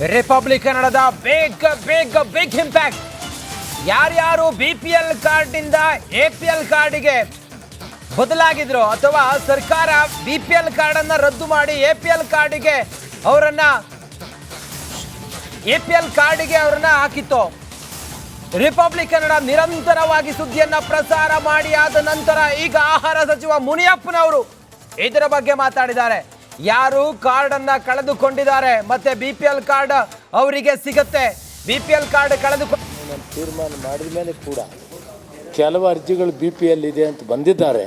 Republic ಕನ್ನಡದ big big big impact ಯಾರ್ಯಾರು B P L ಕಾರ್ಡಿಂದ ಎ ಪಿ ಎಲ್ ಕಾರ್ಡಿಗೆ ಬದಲಾಗಿದ್ರು ಅಥವಾ ಸರ್ಕಾರ ಬಿ ಪಿ ಎಲ್ ಕಾರ್ಡನ್ನು ರದ್ದು ಮಾಡಿ ಎ ಪಿ ಎಲ್ ಕಾರ್ಡಿಗೆ ಅವರನ್ನ ಎ ಪಿ ಎಲ್ ಕಾರ್ಡಿಗೆ ಅವರನ್ನ ಹಾಕಿತ್ತು? ರಿಪಬ್ಲಿಕ್ ಕನ್ನಡ ನಿರಂತರವಾಗಿ ಸುದ್ದಿಯನ್ನು ಪ್ರಸಾರ ಮಾಡಿ ಆದ ನಂತರ ಈಗ ಆಹಾರ ಸಚಿವ ಮುನಿಯಪ್ಪನವರು ಇದರ ಬಗ್ಗೆ ಮಾತಾಡಿದ್ದಾರೆ. ಯಾರು ಕಾರ್ಡ್ ಅನ್ನ ಕಳೆದುಕೊಂಡಿದ್ದಾರೆ? ಮತ್ತೆ ಬಿ ಪಿ ಎಲ್ ಕಾರ್ಡ್ ಅವರಿಗೆ ಸಿಗುತ್ತೆ. ಬಿ ಪಿ ಎಲ್ ಕಾರ್ಡ್ ಕಳೆದುಕೊಂಡು ನಾನು ತೀರ್ಮಾನ ಮಾಡಿದ ಮೇಲೆ ಕೂಡ ಕೆಲವು ಅರ್ಜಿಗಳು ಬಿ ಪಿ ಎಲ್ ಇದೆ ಅಂತ ಬಂದಿದ್ದಾರೆ.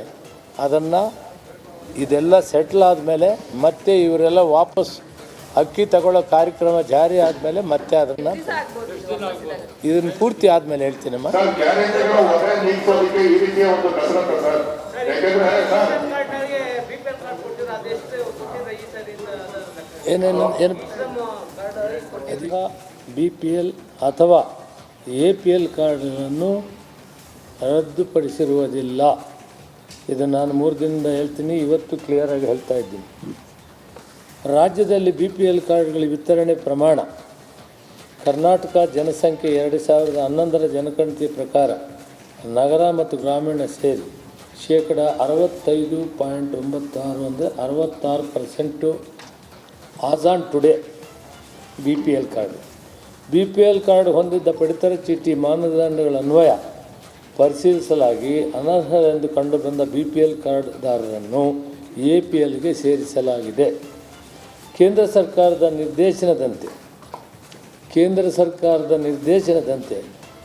ಅದನ್ನು ಇದೆಲ್ಲ ಸೆಟ್ಲ್ ಆದಮೇಲೆ ಮತ್ತೆ ಇವರೆಲ್ಲ ವಾಪಸ್ ಅಕ್ಕಿ ತಗೊಳ್ಳೋ ಕಾರ್ಯಕ್ರಮ ಜಾರಿ ಆದಮೇಲೆ ಮತ್ತೆ ಅದನ್ನು ಇದನ್ನು ಪೂರ್ತಿ ಆದಮೇಲೆ ಹೇಳ್ತೀನಮ್ಮ ಏನೇನು ಏನು? ಬಿ ಪಿ ಎಲ್ ಅಥವಾ ಎ ಪಿ ಎಲ್ ಕಾರ್ಡ್ಗಳನ್ನು ರದ್ದುಪಡಿಸಿರುವುದಿಲ್ಲ. ಇದು ನಾನು ಮೂರು ದಿನದಿಂದ ಹೇಳ್ತೀನಿ, ಇವತ್ತು ಕ್ಲಿಯರಾಗಿ ಹೇಳ್ತಾ ಇದ್ದೀನಿ. ರಾಜ್ಯದಲ್ಲಿ ಬಿ ಪಿ ಎಲ್ ಕಾರ್ಡ್ಗಳ ವಿತರಣೆ ಪ್ರಮಾಣ, ಕರ್ನಾಟಕ ಜನಸಂಖ್ಯೆ ಎರಡು ಸಾವಿರದ ಹನ್ನೊಂದರ ಜನಗಣತಿ ಪ್ರಕಾರ ನಗರ ಮತ್ತು ಗ್ರಾಮೀಣ ಸೇರಿ ಶೇಕಡ ಅರವತ್ತೈದು ಪಾಯಿಂಟ್ ಒಂಬತ್ತಾರು ಅಂದರೆ ಅರವತ್ತಾರು percent on today B P L card B P L card ಹೊಂದಿದ್ದ ಪಡಿತರ ಚೀಟಿ ಮಾನದಂಡಗಳ ಅನ್ವಯ ಪರಿಶೀಲಿಸಲಾಗಿ ಅನರ್ಹರೆಂದು ಕಂಡುಬಂದ ಬಿ ಪಿ ಎಲ್ ಕಾರ್ಡ್ದಾರರನ್ನು ಎ ಪಿ ಎಲ್ಗೆ ಸೇರಿಸಲಾಗಿದೆ. ಕೇಂದ್ರ ಸರ್ಕಾರದ ನಿರ್ದೇಶನದಂತೆ, ಕೇಂದ್ರ ಸರ್ಕಾರದ ನಿರ್ದೇಶನದಂತೆ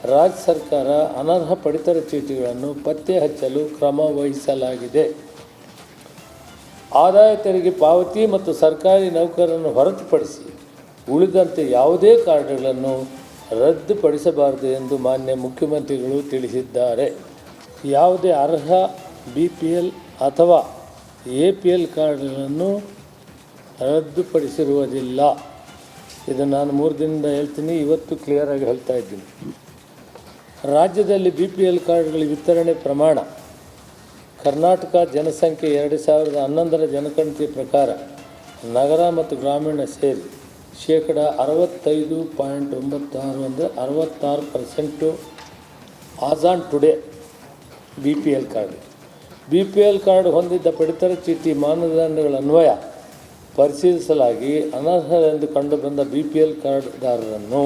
ರಾಜ್ಯ ಸರ್ಕಾರ ಅನರ್ಹ ಪಡಿತರ ಚೀಟಿಗಳನ್ನು ಪತ್ತೆ ಹಚ್ಚಲು ಕ್ರಮ ವಹಿಸಲಾಗಿದೆ. ಆದಾಯ ತೆರಿಗೆ ಪಾವತಿ ಮತ್ತು ಸರ್ಕಾರಿ ನೌಕರರನ್ನು ಹೊರತುಪಡಿಸಿ ಉಳಿದಂತೆ ಯಾವುದೇ ಕಾರ್ಡ್ಗಳನ್ನು ರದ್ದುಪಡಿಸಬಾರದು ಎಂದು ಮಾನ್ಯ ಮುಖ್ಯಮಂತ್ರಿಗಳು ತಿಳಿಸಿದ್ದಾರೆ. ಯಾವುದೇ ಅರ್ಹ ಬಿ ಪಿ ಎಲ್ ಅಥವಾ ಎ ಪಿ ಎಲ್ ಕಾರ್ಡ್ಗಳನ್ನು ರದ್ದುಪಡಿಸಿರುವುದಿಲ್ಲ. ಇದು ನಾನು ಮೂರು ದಿನದಿಂದ ಹೇಳ್ತೀನಿ, ಇವತ್ತು ಕ್ಲಿಯರಾಗಿ ಹೇಳ್ತಾ ಇದ್ದೀನಿ. ರಾಜ್ಯದಲ್ಲಿ ಬಿ ಪಿ ಎಲ್ ಕಾರ್ಡ್ಗಳ ವಿತರಣೆ ಪ್ರಮಾಣ ಕರ್ನಾಟಕ ಜನಸಂಖ್ಯೆ ಎರಡು ಸಾವಿರದ ಹನ್ನೊಂದರ ಜನಗಣತಿ ಪ್ರಕಾರ ನಗರ ಮತ್ತು ಗ್ರಾಮೀಣ ಸೇರಿ ಶೇಕಡ ಅರವತ್ತೈದು ಪಾಯಿಂಟ್ ಒಂಬತ್ತಾರು ಅಂದರೆ ಅರವತ್ತಾರು percent on today B P L card B P L card ಹೊಂದಿದ್ದ ಪಡಿತರ ಚೀಟಿ ಮಾನದಂಡಗಳ ಅನ್ವಯ ಪರಿಶೀಲಿಸಲಾಗಿ ಅನರ್ಹರೆಂದು ಕಂಡುಬಂದ ಬಿ ಪಿ ಎಲ್ ಕಾರ್ಡ್ದಾರರನ್ನು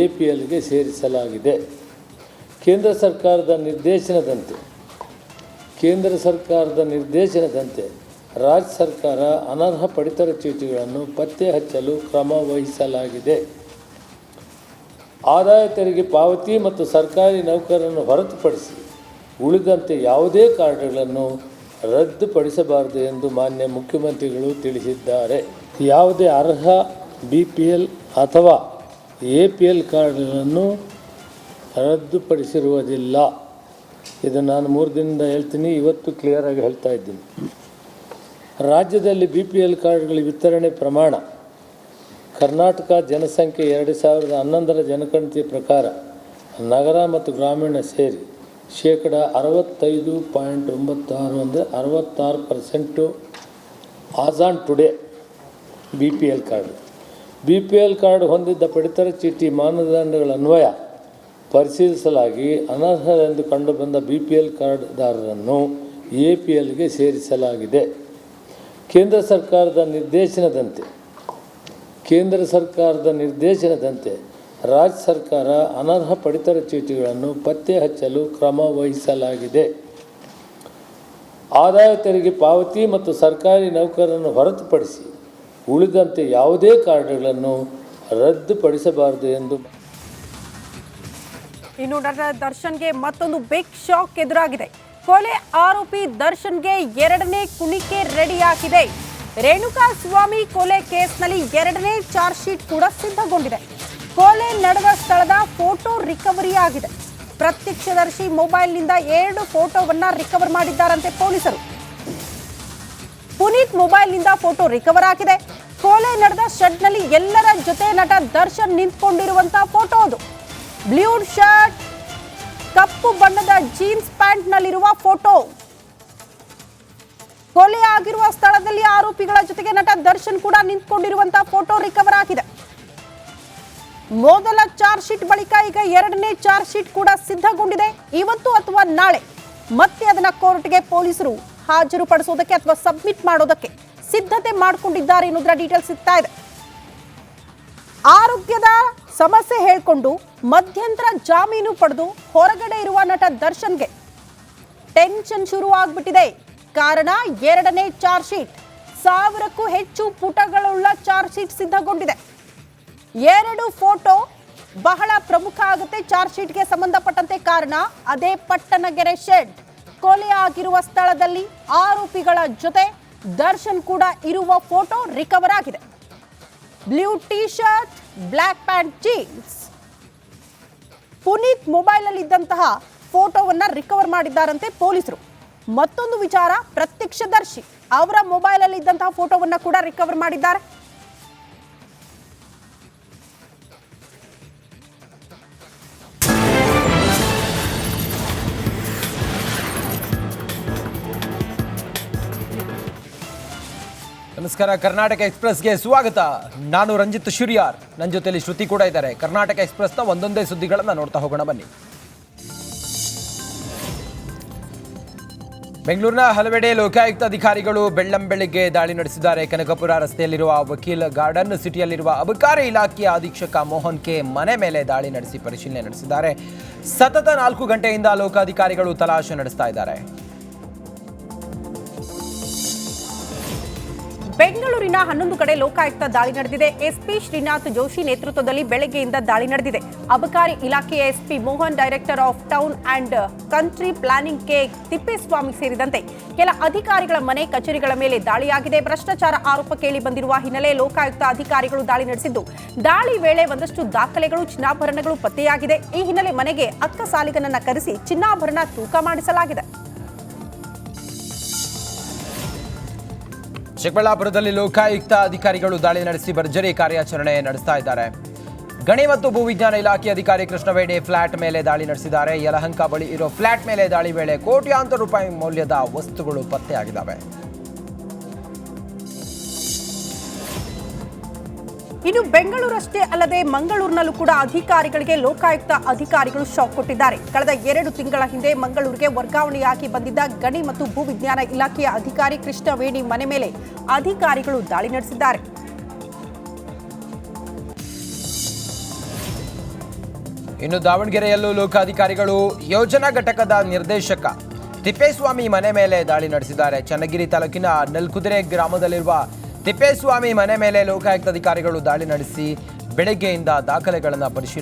ಎ ಪಿ ಎಲ್ಗೆ ಸೇರಿಸಲಾಗಿದೆ. ಕೇಂದ್ರ ಸರ್ಕಾರದ ನಿರ್ದೇಶನದಂತೆ ಕೇಂದ್ರ ಸರ್ಕಾರದ ನಿರ್ದೇಶನದಂತೆ ರಾಜ್ಯ ಸರ್ಕಾರ ಅನರ್ಹ ಪಡಿತರ ಚೀಟಿಗಳನ್ನು ಪತ್ತೆ ಹಚ್ಚಲು ಕ್ರಮ ವಹಿಸಲಾಗಿದೆ. ಆದಾಯ ತೆರಿಗೆ ಪಾವತಿ ಮತ್ತು ಸರ್ಕಾರಿ ನೌಕರರನ್ನು ಹೊರತುಪಡಿಸಿ ಉಳಿದಂತೆ ಯಾವುದೇ ಕಾರ್ಡ್ಗಳನ್ನು ರದ್ದುಪಡಿಸಬಾರದು ಎಂದು ಮಾನ್ಯ ಮುಖ್ಯಮಂತ್ರಿಗಳು ತಿಳಿಸಿದ್ದಾರೆ. ಯಾವುದೇ ಅರ್ಹ ಬಿ ಪಿ ಎಲ್ ಅಥವಾ ಎ ಪಿ ಎಲ್ ಕಾರ್ಡ್ಗಳನ್ನು ರದ್ದುಪಡಿಸಿರುವುದಿಲ್ಲ. ಇದು ನಾನು ಮೂರು ದಿನದಿಂದ ಹೇಳ್ತೀನಿ, ಇವತ್ತು ಕ್ಲಿಯರಾಗಿ ಹೇಳ್ತಾ ಇದ್ದೀನಿ. ರಾಜ್ಯದಲ್ಲಿ ಬಿ ಪಿ ಎಲ್ ಕಾರ್ಡ್ಗಳ ವಿತರಣೆ ಪ್ರಮಾಣ, ಕರ್ನಾಟಕ ಜನಸಂಖ್ಯೆ ಎರಡು ಸಾವಿರದ ಹನ್ನೊಂದರ ಜನಗಣತಿ ಪ್ರಕಾರ ನಗರ ಮತ್ತು ಗ್ರಾಮೀಣ ಸೇರಿ ಶೇಕಡ ಅರವತ್ತೈದು ಪಾಯಿಂಟ್ ಒಂಬತ್ತಾರು ಅಂದರೆ ಅರವತ್ತಾರು percent on today B P L card. B P L card ಹೊಂದಿದ್ದ ಪಡಿತರ ಚೀಟಿ ಮಾನದಂಡಗಳ ಅನ್ವಯ ಪರಿಶೀಲಿಸಲಾಗಿ ಅನರ್ಹರೆಂದು ಕಂಡುಬಂದ ಬಿ ಪಿ ಎಲ್ ಕಾರ್ಡ್ದಾರರನ್ನು ಎ ಪಿ ಎಲ್ಗೆ ಸೇರಿಸಲಾಗಿದೆ. ಕೇಂದ್ರ ಸರ್ಕಾರದ ನಿರ್ದೇಶನದಂತೆ, ಕೇಂದ್ರ ಸರ್ಕಾರದ ನಿರ್ದೇಶನದಂತೆ ರಾಜ್ಯ ಸರ್ಕಾರ ಅನರ್ಹ ಪಡಿತರ ಚೀಟಿಗಳನ್ನು ಪತ್ತೆ ಹಚ್ಚಲು ಕ್ರಮ ವಹಿಸಲಾಗಿದೆ. ಆದಾಯ ತೆರಿಗೆ ಪಾವತಿ ಮತ್ತು ಸರ್ಕಾರಿ ನೌಕರರನ್ನು ಹೊರತುಪಡಿಸಿ ಉಳಿದಂತೆ ಯಾವುದೇ ಕಾರ್ಡ್ಗಳನ್ನು ರದ್ದುಪಡಿಸಬಾರದು ಎಂದು ಇನ್ನು ನಟ ದರ್ಶನ್ಗೆ ಮತ್ತೊಂದು ಬಿಗ್ ಶಾಕ್ ಎದುರಾಗಿದೆ. ಕೊಲೆ ಆರೋಪಿ ದರ್ಶನ್ಗೆ ಎರಡನೇ ಕುಣಿಕೆ ರೆಡಿಯಾಗಿದೆ. ರೇಣುಕಾ ಸ್ವಾಮಿ ಕೊಲೆ ಕೇಸ್ನಲ್ಲಿ ಎರಡನೇ ಚಾರ್ಜ್ ಶೀಟ್ ಕೂಡ ಸಿದ್ಧಗೊಂಡಿದೆ. ಕೊಲೆ ನಡೆದ ಸ್ಥಳದ ಫೋಟೋ ರಿಕವರಿ ಆಗಿದೆ. ಪ್ರತ್ಯಕ್ಷದರ್ಶಿ ಮೊಬೈಲ್ನಿಂದ ಎರಡು ಫೋಟೋವನ್ನ ರಿಕವರ್ ಮಾಡಿದ್ದಾರಂತೆ ಪೊಲೀಸರು. ಪುನೀತ್ ಮೊಬೈಲ್ನಿಂದ ಫೋಟೋ ರಿಕವರ್ ಆಗಿದೆ. ಕೊಲೆ ನಡೆದ ಶೆಡ್ನಲ್ಲಿ ಎಲ್ಲರ ಜೊತೆ ನಟ ದರ್ಶನ್ ನಿಂತ್ಕೊಂಡಿರುವಂತಹ ಫೋಟೋ ಅದು. ಬ್ಲೂ ಶರ್ಟ್, ಕಪ್ಪು ಬಣ್ಣದ ಜೀನ್ಸ್ ಪ್ಯಾಂಟ್ ನಲ್ಲಿರುವ ಫೋಟೋ. ಕೊಲೆ ಆಗಿರುವ ಸ್ಥಳದಲ್ಲಿ ಆರೋಪಿಗಳ ಜೊತೆಗೆ ನಟ ದರ್ಶನ್ ಕೂಡ ನಿಂತ್ಕೊಂಡಿರುವಂತಹ ಫೋಟೋ ರಿಕವರ್ ಆಗಿದೆ. ಮೊದಲ ಚಾರ್ಜ್ ಶೀಟ್ ಬಳಿಕ ಈಗ ಎರಡನೇ ಚಾರ್ಜ್ ಶೀಟ್ ಕೂಡ ಸಿದ್ಧಗೊಂಡಿದೆ. ಇವತ್ತು ಅಥವಾ ನಾಳೆ ಮತ್ತೆ ಅದನ್ನ ಕೋರ್ಟ್ಗೆ ಪೊಲೀಸರು ಹಾಜರುಪಡಿಸೋದಕ್ಕೆ ಅಥವಾ ಸಬ್ಮಿಟ್ ಮಾಡೋದಕ್ಕೆ ಸಿದ್ಧತೆ ಮಾಡಿಕೊಂಡಿದ್ದಾರೆ ಅನ್ನೋದರ ಡೀಟೇಲ್ಸ್ ಸಿಗ್ತಾ ಇದೆ. ಆರೋಗ್ಯದ ಸಮಸ್ಯೆ ಹೇಳ್ಕೊಂಡು ಮಧ್ಯಂತರ ಜಾಮೀನು ಪಡೆದು ಹೊರಗಡೆ ಇರುವ ನಟ ದರ್ಶನ್ಗೆ ಟೆನ್ಷನ್ ಶುರುವಾಗ್ಬಿಟ್ಟಿದೆ. ಕಾರಣ ಎರಡನೇ ಚಾರ್ಜ್ ಶೀಟ್. ಸಾವಿರಕ್ಕೂ ಹೆಚ್ಚು ಪುಟಗಳುಳ್ಳ ಚಾರ್ಜ್ ಶೀಟ್ ಸಿದ್ಧಗೊಂಡಿದೆ. ಎರಡು ಫೋಟೋ ಬಹಳ ಪ್ರಮುಖ ಆಗುತ್ತೆ ಚಾರ್ಜ್ ಶೀಟ್ಗೆ ಸಂಬಂಧಪಟ್ಟಂತೆ ಕಾರಣ ಅದೇ ಪಟ್ಟಣಗೆರೆ ಶೆಡ್. ಕೊಲೆ ಆಗಿರುವ ಸ್ಥಳದಲ್ಲಿ ಆರೋಪಿಗಳ ಜೊತೆ ದರ್ಶನ್ ಕೂಡ ಇರುವ ಫೋಟೋ ರಿಕವರ್ ಆಗಿದೆ. Blue T shirt black pant, jeans. Puneeth ಮೊಬೈಲಲ್ಲಿ ಇದ್ದಂತಹ ಫೋಟೋವನ್ನ ರಿಕವರ್ ಮಾಡಿದ್ದಾರಂತೆ ಪೊಲೀಸರು. ಮತ್ತೊಂದು ವಿಚಾರ ಪ್ರತ್ಯಕ್ಷದರ್ಶಿ. ಅವರ ಮೊಬೈಲಲ್ಲಿ ಇದ್ದಂತಹ ಫೋಟೋವನ್ನ ಕೂಡ ರಿಕವರ್ ಮಾಡಿದ್ದಾರೆ. ನಮಸ್ಕಾರ. ಕರ್ನಾಟಕ ಎಕ್ಸ್ಪ್ರೆಸ್ಗೆ ಸ್ವಾಗತ. ನಾನು ರಂಜಿತ್ ಶುರಿಯಾರ್. ನನ್ನ ಜೊತೆಯಲ್ಲಿ ಶ್ರುತಿ ಕೂಡ ಇದ್ದಾರೆ. ಕರ್ನಾಟಕ ಎಕ್ಸ್ಪ್ರೆಸ್ನ ಒಂದೊಂದೇ ಸುದ್ದಿಗಳನ್ನು ನೋಡ್ತಾ ಹೋಗೋಣ ಬನ್ನಿ. ಬೆಂಗಳೂರಿನ ಹಲವೆಡೆ ಲೋಕಾಯುಕ್ತ ಅಧಿಕಾರಿಗಳು ಬೆಳ್ಳಂಬೆಳಿಗ್ಗೆ ದಾಳಿ ನಡೆಸಿದ್ದಾರೆ. ಕನಕಪುರ ರಸ್ತೆಯಲ್ಲಿರುವ ವಕೀಲ್ ಗಾರ್ಡನ್ ಸಿಟಿಯಲ್ಲಿರುವ ಅಬಕಾರಿ ಇಲಾಖೆಯ ಅಧೀಕ್ಷಕ ಮೋಹನ್ ಕೆ ಮನೆ ಮೇಲೆ ದಾಳಿ ನಡೆಸಿ ಪರಿಶೀಲನೆ ನಡೆಸಿದ್ದಾರೆ. ಸತತ ನಾಲ್ಕು ಗಂಟೆಯಿಂದ ಲೋಕಾಧಿಕಾರಿಗಳು ತಲಾಶೆ ನಡೆಸ್ತಾ ಇದ್ದಾರೆ. ಬೆಂಗಳೂರಿನ ಹನ್ನೊಂದು ಕಡೆ ಲೋಕಾಯುಕ್ತ ದಾಳಿ ನಡೆದಿದೆ. ಎಸ್ಪಿ ಶ್ರೀನಾಥ್ ಜೋಶಿ ನೇತೃತ್ವದಲ್ಲಿ ಬೆಳಗ್ಗೆಯಿಂದ ದಾಳಿ ನಡೆದಿದೆ. ಅಬಕಾರಿ ಇಲಾಖೆಯ SP Mohan, director of town and country planning K Thippeswamy ಸೇರಿದಂತೆ ಕೆಲ ಅಧಿಕಾರಿಗಳ ಮನೆ ಕಚೇರಿಗಳ ಮೇಲೆ ದಾಳಿಯಾಗಿದೆ. ಭ್ರಷ್ಟಾಚಾರ ಆರೋಪ ಕೇಳಿ ಬಂದಿರುವ ಹಿನ್ನೆಲೆ ಲೋಕಾಯುಕ್ತ ಅಧಿಕಾರಿಗಳು ದಾಳಿ ನಡೆಸಿದ್ದು, ದಾಳಿ ವೇಳೆ ಒಂದಷ್ಟು ದಾಖಲೆಗಳು, ಚಿನ್ನಾಭರಣಗಳು ಪತ್ತೆಯಾಗಿದೆ. ಈ ಹಿನ್ನೆಲೆ ಮನೆಗೆ ಅಕ್ಕ ಸಾಲಿಗನನ್ನ ಕರೆಸಿ ಚಿನ್ನಾಭರಣ ತೂಕ ಮಾಡಿಸಲಾಗಿದೆ. ಚಿಕ್ಕಬಳ್ಳಾಪುರದಲ್ಲಿ ಲೋಕಾಯುಕ್ತ ಅಧಿಕಾರಿಗಳು ದಾಳಿ ನಡೆಸಿ ಭರ್ಜರಿ ಕಾರ್ಯಾಚರಣೆ ನಡೆಸ್ತಾ ಇದ್ದಾರೆ. ಗಣಿ ಮತ್ತು ಭೂವಿಜ್ಞಾನ ಇಲಾಖೆ ಅಧಿಕಾರಿ ಕೃಷ್ಣವೇಣಿ ಫ್ಲಾಟ್ ಮೇಲೆ ದಾಳಿ ನಡೆಸಿದ್ದಾರೆ. ಯಲಹಂಕ ಬಳಿ ಇರೋ ಫ್ಲಾಟ್ ಮೇಲೆ ದಾಳಿ ವೇಳೆ ಕೋಟ್ಯಾಂತರ ರೂಪಾಯಿ ಮೌಲ್ಯದ ವಸ್ತುಗಳು ಪತ್ತೆಯಾಗಿದ್ದಾವೆ. ಇನ್ನು ಬೆಂಗಳೂರಷ್ಟೇ ಅಲ್ಲದೆ ಮಂಗಳೂರಿನಲ್ಲೂ ಕೂಡ ಅಧಿಕಾರಿಗಳಿಗೆ ಲೋಕಾಯುಕ್ತ ಅಧಿಕಾರಿಗಳು ಶಾಕ್ ಕೊಟ್ಟಿದ್ದಾರೆ. ಕಳೆದ ಎರಡು ತಿಂಗಳ ಹಿಂದೆ ಮಂಗಳೂರಿಗೆ ವರ್ಗಾವಣೆಯಾಗಿ ಬಂದಿದ್ದ ಗಣಿ ಮತ್ತು ಭೂವಿಜ್ಞಾನ ಇಲಾಖೆಯ ಅಧಿಕಾರಿ ಕೃಷ್ಣವೇಣಿ ಮನೆ ಮೇಲೆ ಅಧಿಕಾರಿಗಳು ದಾಳಿ ನಡೆಸಿದ್ದಾರೆ. ಇನ್ನು ದಾವಣಗೆರೆಯಲ್ಲೂ ಲೋಕಾಧಿಕಾರಿಗಳು ಯೋಜನಾ ಘಟಕದ ನಿರ್ದೇಶಕ ತಿಪ್ಪೇಸ್ವಾಮಿ ಮನೆ ಮೇಲೆ ದಾಳಿ ನಡೆಸಿದ್ದಾರೆ. ಚನ್ನಗಿರಿ ತಾಲೂಕಿನ ನೆಲ್ಕುದುರೆ ಗ್ರಾಮದಲ್ಲಿರುವ ತಿಪ್ಪೇಸ್ವಾಮಿ ಮನೆ ಮೇಲೆ ಲೋಕಾಯುಕ್ತ ಅಧಿಕಾರಿಗಳು ದಾಳಿ ನಡೆಸಿ ಬೆಳಗ್ಗೆಯಿಂದ ದಾಖಲೆಗಳನ್ನು ಪರಿಶೀಲನೆ